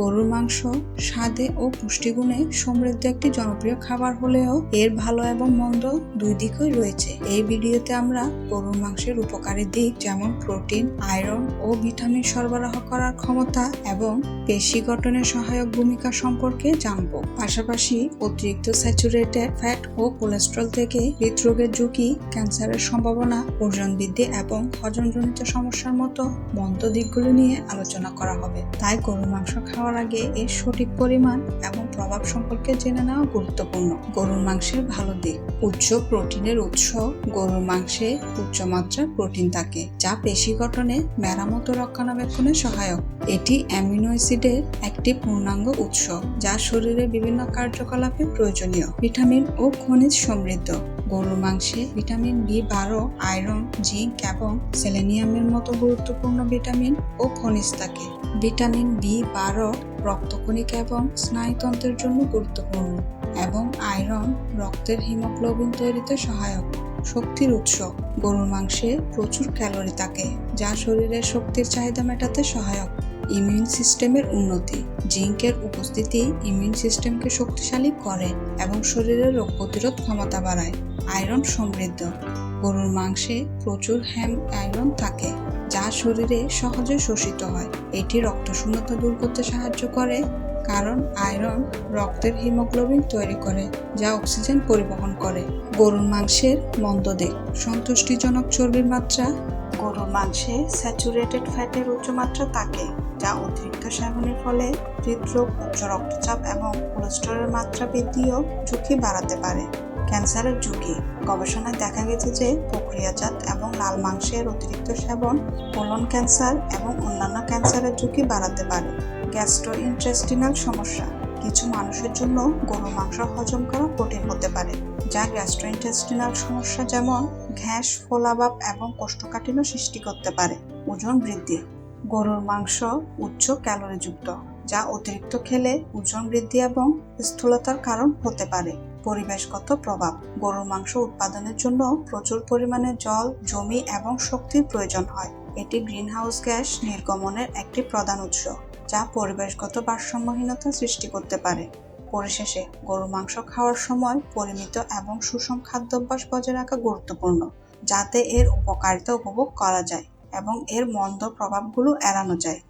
গরুর মাংস, স্বাদে ও পুষ্টিগুণে সমৃদ্ধ একটি জনপ্রিয় খাবার হলেও এর ভালো এবং মন্দ দুই দিকই রয়েছে। এই ভিডিওতে আমরা গরুর মাংসের উপকারী দিক যেমন প্রোটিন, আয়রন ও ভিটামিন সরবরাহ করার ক্ষমতা এবং পেশি গঠনের সহায়ক ভূমিকা সম্পর্কে জানব। পাশাপাশি অতিরিক্ত স্যাচুরেটেড ফ্যাট ও কোলেস্ট্রল থেকে হৃদরোগের ঝুঁকি, ক্যান্সারের সম্ভাবনা, ওজন বৃদ্ধি এবং হজমজনিত সমস্যার মতো মন্দ দিকগুলো নিয়ে আলোচনা করা হবে। তাই গরুর মাংস খাওয়ার আগে এর সঠিক পরিমাণ এবং প্রভাব সম্পর্কে জেনে নেওয়া গুরুত্বপূর্ণ। গরুর মাংসের ভালো দিক। উচ্চ প্রোটিনের উৎস। গরুর মাংসে উচ্চমাত্রার প্রোটিন থাকে, যা পেশি গঠনে মেরামত রক্ষণাবেক্ষণে সহায়ক। এটি অ্যামিনো অ্যাসিডের একটি পূর্ণাঙ্গ উৎস, যা শরীরের বিভিন্ন কার্যকলাপে প্রয়োজনীয়। ভিটামিন ও খনিজ সমৃদ্ধ। গরুর মাংসে ভিটামিন বি বারো, আয়রন, জিঙ্ক এবং সেলেনিয়ামের মতো গুরুত্বপূর্ণ ভিটামিন ও খনিজ থাকে। ভিটামিন বি বারো রক্তকণিকা এবং স্নায়ুতন্ত্রের জন্য গুরুত্বপূর্ণ এবং আয়রন রক্তের হিমোগ্লোবিন তৈরিতে সহায়ক শক্তির উৎস। গরুর মাংসে প্রচুর ক্যালোরি থাকে, যা শরীরের শক্তির চাহিদা মেটাতে সহায়ক। ইমিউন সিস্টেমের উন্নতি। জিঙ্কের উপস্থিতি ইমিউন সিস্টেমকে শক্তিশালী করে এবং শরীরের রোগ প্রতিরোধ ক্ষমতা বাড়ায়। আয়রন সমৃদ্ধ। গরুর মাংসে প্রচুর হ্যাম আয়রন থাকে। যা শরীরে সহজে শোষিত হয়। এটি রক্ত শূন্যতা দূর করতে সাহায্য করে, কারণ আয়রন রক্তের হিমোগ্লোবিন তৈরি করে, যা অক্সিজেন পরিবহন করে। গরুর মাংসের মন্দ দিক সন্তুষ্টিজনক চর্বির মাত্রা। গরুর মাংসে স্যাচুরেটেড ফ্যাটের উচ্চ মাত্রা থাকে, যা অতিরিক্ত সেবনের ফলে হৃদরোগ, উচ্চ রক্তচাপ এবং কোলেস্টেরলের মাত্রা বৃদ্ধিও ঝুঁকি বাড়াতে পারে। ক্যান্সারের ঝুঁকি। গবেষণায় দেখা গেছে যে প্রক্রিয়াজাত এবং লাল মাংসের অতিরিক্ত সেবন, কোলন ক্যান্সার এবং অন্যান্য ক্যান্সারের ঝুঁকি বাড়াতে পারে। গ্যাস্ট্রোইন্টেস্টিনাল সমস্যা। কিছু মানুষের জন্য গরুর মাংস হজম করা কঠিন হতে পারে, যা গ্যাস্ট্রোইন্টেস্টিনাল সমস্যা যেমন ঘ্যাস, ফোলাভাব এবং কোষ্ঠকাঠিন্য সৃষ্টি করতে পারে। ওজন বৃদ্ধি। গরুর মাংস উচ্চ ক্যালোরিযুক্ত। যা অতিরিক্ত খেলে ওজন বৃদ্ধি এবং স্থূলতার কারণ হতে পারে। পরিবেশগত প্রভাব। গরুর মাংস উৎপাদনের জন্য প্রচুর পরিমাণে জল, জমি এবং শক্তির প্রয়োজন হয়। এটি গ্রিনহাউস গ্যাস নির্গমনের একটি প্রধান উৎস, যা পরিবেশগত ভারসাম্যহীনতা সৃষ্টি করতে পারে। পরিশেষে গরু মাংস খাওয়ার সময় পরিমিত এবং সুষম খাদ্যাভ্যাস বজায় রাখা গুরুত্বপূর্ণ, যাতে এর উপকারিতা উপভোগ করা যায় এবং এর মন্দ প্রভাবগুলো এড়ানো যায়।